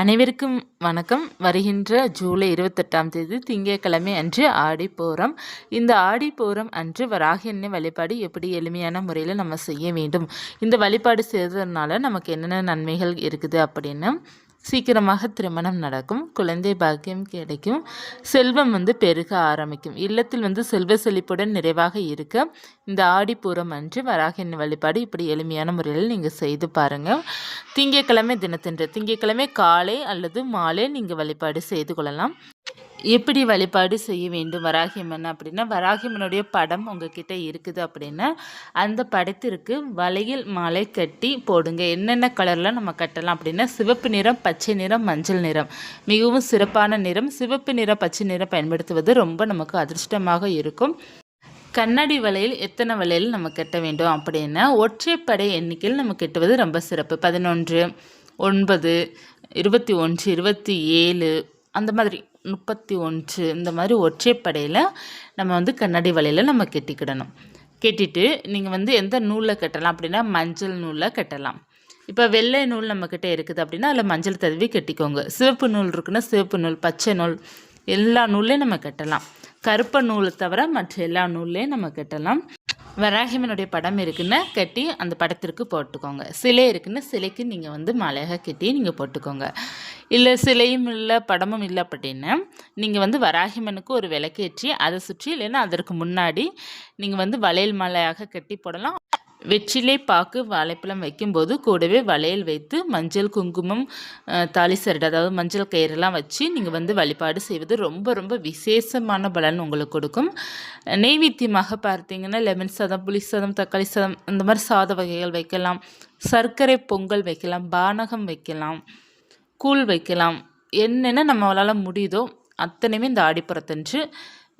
அனைவருக்கும் வணக்கம். வருகின்ற ஜூலை இருபத்தெட்டாம் தேதி திங்கட்கிழமை அன்று ஆடிப்பூரம் இந்த ஆடிப்பூரம் அன்று வராகி எண்ணெய் வழிபாடு எப்படி எளிமையான முறையில் நம்ம செய்ய வேண்டும். இந்த வழிபாடு செய்கிறதுனால நமக்கு என்னென்ன நன்மைகள் இருக்குது அப்படின்னு சீக்கிரமாக திருமணம் நடக்கும். குழந்தை பாக்கியம் கிடைக்கும். செல்வம் வந்து பெருக ஆரம்பிக்கும். இல்லத்தில் வந்து செல்வ செழிப்புடன் நிறைவாக இருக்க. இந்த ஆடிப்பூரம் அன்று வராக வழிபாடு இப்படி எளிமையான முறையில் நீங்கள் செய்து பாருங்கள் திங்கட்கிழமை தினத்தன்று திங்கட்கிழமை காலை அல்லது மாலை நீங்கள் வழிபாடு செய்து கொள்ளலாம். எப்படி வழிபாடு செய்ய வேண்டும் வராகியம்மன் அப்படின்னா வராகியம்மனுடைய படம் உங்ககிட்ட இருக்குது அப்படின்னா அந்த படத்திற்கு வளையல் மாலை கட்டி போடுங்க. என்னென்ன கலரில் நம்ம கட்டலாம் அப்படின்னா சிவப்பு நிறம் பச்சை நிறம் மஞ்சள் நிறம். மிகவும் சிறப்பான நிறம். சிவப்பு நிறம் பச்சை நிறம் பயன்படுத்துவது ரொம்ப நமக்கு அதிர்ஷ்டமாக இருக்கும். கண்ணாடி வலையில் எத்தனை வலையில் நம்ம கட்ட வேண்டும் அப்படின்னா ஒற்றைப்படை எண்ணிக்கையில் நம்ம கட்டுவது ரொம்ப சிறப்பு. பதினொன்று ஒன்பது இருபத்தி ஒன்று இருபத்தி ஏழு அந்த மாதிரி. முப்பத்தி ஒன்று இந்த மாதிரி ஒற்றைப்படையில் நம்ம வந்து கண்ணாடி வலையில் நம்ம கெட்டிக்கிடணும். கெட்டிட்டு நீங்கள் வந்து எந்த நூலில் கட்டலாம் அப்படின்னா மஞ்சள் நூலில் கட்டலாம். இப்போ வெள்ளை நூல் நம்மக்கிட்ட இருக்குது அப்படின்னா அதில் மஞ்சள் தடவி கட்டிக்கோங்க. சிவப்பு நூல் இருக்குன்னா சிவப்பு நூல் பச்சை நூல் எல்லா நூல்லையும் நம்ம கட்டலாம். கருப்பை நூலை தவிர மற்ற எல்லா நூல்லையும் நம்ம கட்டலாம். வராகிமனுடைய படம் இருக்குன்னா கட்டி அந்த படத்திற்கு போட்டுக்கோங்க. சிலை இருக்குன்னா சிலைக்கு நீங்கள் வந்து மலையாக கட்டி நீங்கள் போட்டுக்கோங்க. இல்லை சிலையும் இல்லை படமும் இல்லை அப்படின்னா நீங்கள் வந்து வராகிமனுக்கு ஒரு விளக்கேற்றி அதை சுற்றி இல்லைன்னா அதற்கு முன்னாடி நீங்கள் வந்து வளையல் மலையாக கட்டி போடலாம். வெற்றிலை பாக்கு வாழைப்பழம் வைக்கும்போது கூடவே வளையல் வைத்து மஞ்சள் குங்குமம் தாலி சரடு அதாவது மஞ்சள் கயிறெல்லாம் வச்சு நீங்கள் வந்து வழிபாடு செய்வது ரொம்ப ரொம்ப விசேஷமான பலன் உங்களுக்கு கொடுக்கும். நெய்வேத்தியமாக பார்த்தீங்கன்னா லெமன் சாதம் புளி சாதம் தக்காளி சாதம் இந்த மாதிரி சாத வகைகள் வைக்கலாம். சர்க்கரை பொங்கல் வைக்கலாம் பானகம் வைக்கலாம் கூழ் வைக்கலாம். என்னென்ன நம்மளால் முடியுதோ அத்தனையுமே இந்த ஆடிப்புறத்தன்று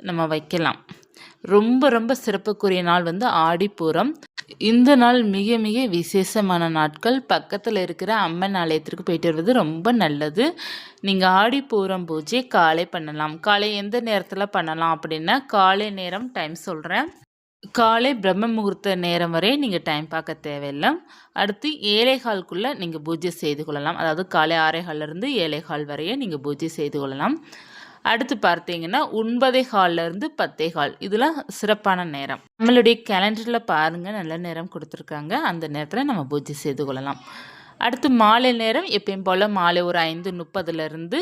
நம்ம வைக்கலாம். ரொம்ப ரொம்ப சிறப்புக்குரிய நாள் வந்து ஆடிப்பூரம். இந்த நாள் மிக மிக விசேஷமான நாட்கள். பக்கத்தில் இருக்கிற அம்மன் ஆலயத்திற்கு போயிட்டு வருவது ரொம்ப நல்லது. நீங்கள் ஆடி பூரம் பூஜை காலை பண்ணலாம். காலை எந்த நேரத்தில் பண்ணலாம் அப்படின்னா காலை நேரம் டைம் சொல்கிறேன் காலை பிரம்ம முகூர்த்த நேரம் வரை நீங்கள் டைம் பார்க்க தேவையில்லை. அடுத்து ஏழைகால்குள்ளே நீங்கள் பூஜை செய்து கொள்ளலாம். அதாவது காலை ஆறே ஏழைகால் வரையே நீங்கள் பூஜை செய்து கொள்ளலாம். அடுத்து பார்த்தீங்கன்னா ஒன்பதே ஹால்லேருந்து பத்தே கால். இதெல்லாம் சிறப்பான நேரம். நம்மளுடைய கேலண்டரில் பாருங்கள் நல்ல நேரம் கொடுத்துருக்காங்க. அந்த நேரத்தில் நம்ம பூஜை செய்து கொள்ளலாம். அடுத்து மாலை நேரம் எப்பயும் போல் மாலை ஒரு ஐந்து முப்பதுலேருந்து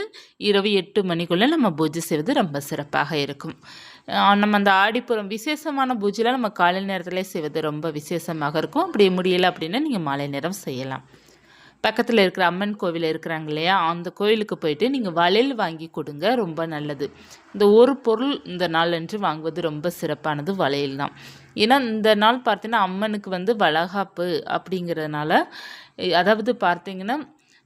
இரவு எட்டு மணிக்குள்ளே நம்ம பூஜை செய்வது ரொம்ப சிறப்பாக இருக்கும். நம்ம அந்த ஆடிப்புறம் விசேஷமான பூஜையில் நம்ம காலை நேரத்தில் செய்வது ரொம்ப விசேஷமாக இருக்கும். அப்படி முடியலை அப்படின்னா நீங்கள் மாலை நேரம் செய்யலாம். பக்கத்தில் இருக்கிற அம்மன் கோவில் இருக்கிறாங்க இல்லையா அந்த கோயிலுக்கு போயிட்டு நீங்கள் வளையல் வாங்கி கொடுங்க ரொம்ப நல்லது. இந்த ஒரு பொருள் இந்த நாள் என்று வாங்குவது ரொம்ப சிறப்பானது வளையல் தான். ஏன்னா இந்த நாள் பார்த்தீங்கன்னா அம்மனுக்கு வந்து வளகாப்பு அப்படிங்கிறதுனால அதாவது பார்த்தீங்கன்னா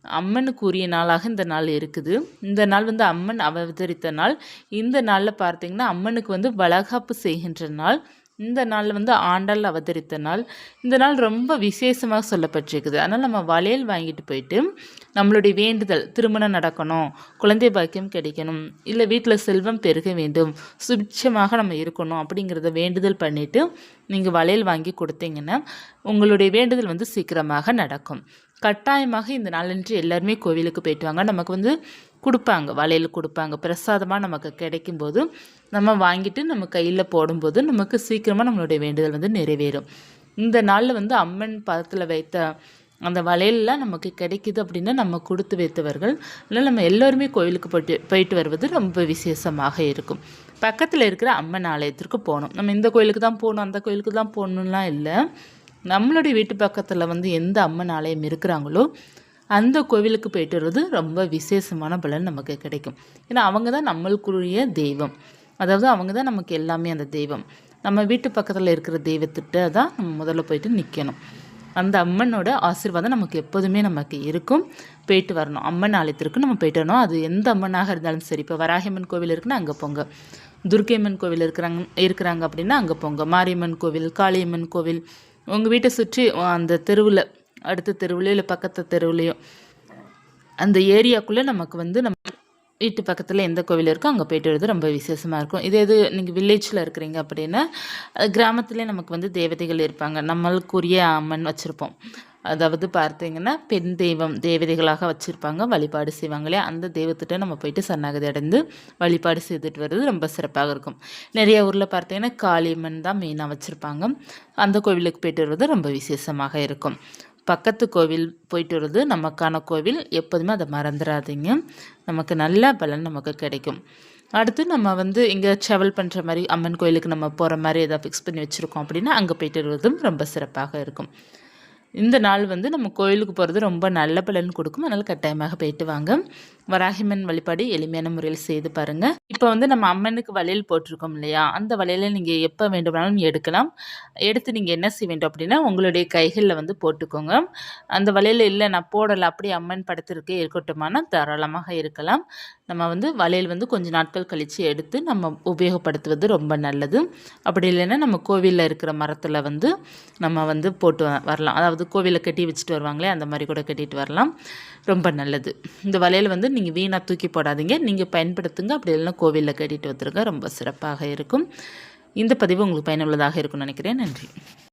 அம்மனுக்கு உரிய நாளாக இந்த நாள் இருக்குது. இந்த நாள் வந்து அம்மன் அவதரித்த நாள். இந்த நாளில் பார்த்தீங்கன்னா அம்மனுக்கு வந்து வளகாப்பு செய்கின்ற நாள். இந்த நாளில் வந்து ஆண்டாள் அவதரித்த நாள். இந்த நாள் ரொம்ப விசேஷமாக சொல்லப்பட்டிருக்குது. அதனால் நம்ம வளையல் வாங்கிட்டு போயிட்டு நம்மளுடைய வேண்டுதல் திருமணம் நடக்கணும் குழந்தை பாக்கியம் கிடைக்கணும் இல்லை வீட்டில் செல்வம் பெருக வேண்டும் சுபிட்சமாக நம்ம இருக்கணும் அப்படிங்கிறத வேண்டுதல் பண்ணிவிட்டு நீங்கள் வளையல் வாங்கி கொடுத்தீங்கன்னா உங்களுடைய வேண்டுதல் வந்து சீக்கிரமாக நடக்கும். கட்டாயமாக இந்த நாளன்று எல்லாருமே கோவிலுக்கு போயிட்டு வாங்க. நமக்கு வந்து கொடுப்பாங்க வளையல் கொடுப்பாங்க. பிரசாதமாக நமக்கு கிடைக்கும்போது நம்ம வாங்கிட்டு நம்ம கையில் போடும்போது நமக்கு சீக்கிரமாக நம்மளுடைய வேண்டுதல் வந்து நிறைவேறும். இந்த நாளில் வந்து அம்மன் பதத்தில் வைத்த அந்த வளையல்லாம் நமக்கு கிடைக்குது அப்படின்னா நம்ம கொடுத்து வைத்தவர்கள் இல்லை நம்ம எல்லோருமே கோயிலுக்கு போயிட்டு போயிட்டு வருவது ரொம்ப விசேஷமாக இருக்கும். பக்கத்தில் இருக்கிற அம்மன் ஆலயத்திற்கு போகணும். நம்ம இந்த கோயிலுக்கு தான் போகணும் அந்த கோயிலுக்கு தான் போகணும்லாம் இல்லை. நம்மளுடைய வீட்டு பக்கத்தில் வந்து எந்த அம்மன் ஆலயம் இருக்கிறாங்களோ அந்த கோவிலுக்கு போயிட்டு வர்றது ரொம்ப விசேஷமான பலன் நமக்கு கிடைக்கும். ஏன்னா அவங்க தான் நம்மளுக்குரிய தெய்வம். அதாவது அவங்க தான் நமக்கு எல்லாமே அந்த தெய்வம். நம்ம வீட்டு பக்கத்தில் இருக்கிற தெய்வத்திட்ட தான் நம்ம முதல்ல போயிட்டு நிற்கணும் அந்த அம்மனோட ஆசீர்வாதம் நமக்கு எப்போதுமே நமக்கு இருக்கும். போயிட்டு வரணும். அம்மன் ஆலயத்திற்கு நம்ம போயிட்டு வரணும். அது எந்த அம்மனாக இருந்தாலும் சரி. இப்போ வராகியம்மன் கோவில் இருக்குன்னா அங்கே போங்க. துர்க்கையம்மன் கோவில் இருக்கிறாங்க இருக்கிறாங்க அப்படின்னா அங்கே போங்க. மாரியம்மன் கோவில் காளியம்மன் கோவில் உங்கள் வீட்டை சுற்றி அந்த தெருவில் அடுத்த தெருவுலையோ இல்லை பக்கத்து தெருவுலையோ. அந்த ஏரியாக்குள்ளே நமக்கு வந்து நம்ம வீட்டு பக்கத்தில் எந்த கோவில் இருக்கோ அங்கே போயிட்டு வருது ரொம்ப விசேஷமாக இருக்கும். இதே இது நீங்கள் வில்லேஜில் இருக்கிறீங்க அப்படின்னா கிராமத்துலேயே நமக்கு வந்து தேவதைகள் இருப்பாங்க. நம்மளுக்குரிய அம்மன் வச்சுருப்போம். அதாவது பார்த்தீங்கன்னா பெண் தெய்வம் தேவதைகளாக வச்சுருப்பாங்க. வழிபாடு செய்வாங்க இல்லையா அந்த தெய்வத்திட்ட நம்ம போயிட்டு சரணாகதி அடைந்து வழிபாடு செய்துட்டு வர்றது ரொம்ப சிறப்பாக இருக்கும். நிறைய ஊரில் பார்த்தீங்கன்னா காளியம்மன் தான் மெயினாக வச்சுருப்பாங்க. அந்த கோவிலுக்கு போயிட்டு வர்றது ரொம்ப விசேஷமாக இருக்கும். பக்கத்து கோவில் போயிட்டு வர்றது நமக்கான கோவில் எப்போதுமே அதை மறந்துடாதீங்க நமக்கு நல்ல பலன் நமக்கு கிடைக்கும். அடுத்து நம்ம வந்து இங்கே ட்ராவல் பண்ணுற மாதிரி அம்மன் கோயிலுக்கு நம்ம போகிற மாதிரி எதாவது ஃபிக்ஸ் பண்ணி வச்சுருக்கோம் அப்படின்னா அங்கே போயிட்டு வருவதும் ரொம்ப சிறப்பாக இருக்கும். இந்த நாள் வந்து நம்ம கோயிலுக்கு போகிறது ரொம்ப நல்ல பலன் கொடுக்கும். அதனால் கட்டாயமாக போயிட்டு வாங்க. வராகிமன் வழிபாடு எளிமையான முறையில் செய்து பாருங்கள் இப்போ வந்து நம்ம அம்மனுக்கு வளையல் போட்டிருக்கோம் இல்லையா? அந்த வளையலை நீங்கள் எப்போ வேண்டுமானாலும் எடுக்கலாம். எடுத்து நீங்கள் என்ன செய்ய வேண்டும் அப்படின்னா உங்களுடைய கைகளில் வந்து போட்டுக்கோங்க. அந்த வளையல் இல்லை நான் போடலை அப்படி அம்மன் படத்திற்கு இருக்கட்டுமானால் தாராளமாக இருக்கலாம். நம்ம வந்து வளையல் வந்து கொஞ்சம் நாட்கள் கழித்து எடுத்து நம்ம உபயோகப்படுத்துவது ரொம்ப நல்லது. அப்படி இல்லைன்னா நம்ம கோவிலில் இருக்கிற மரத்தில் வந்து நம்ம வந்து போட்டு வரலாம். அதாவது கோவிலில் கட்டி வச்சுட்டு வருவாங்களே அந்த மாதிரி கூட கட்டிட்டு வரலாம். ரொம்ப நல்லது. இந்த வளையல் வந்து நீங்கள் வீணாக தூக்கி போடாதீங்க. நீங்கள் பயன்படுத்துங்க. அப்படி இல்லைன்னா கோவிலில் கட்டிட்டு வந்துருங்க. ரொம்ப சிறப்பாக இருக்கும். இந்த பதிவு உங்களுக்கு பயனுள்ளதாக இருக்கும்னு நினைக்கிறேன். நன்றி.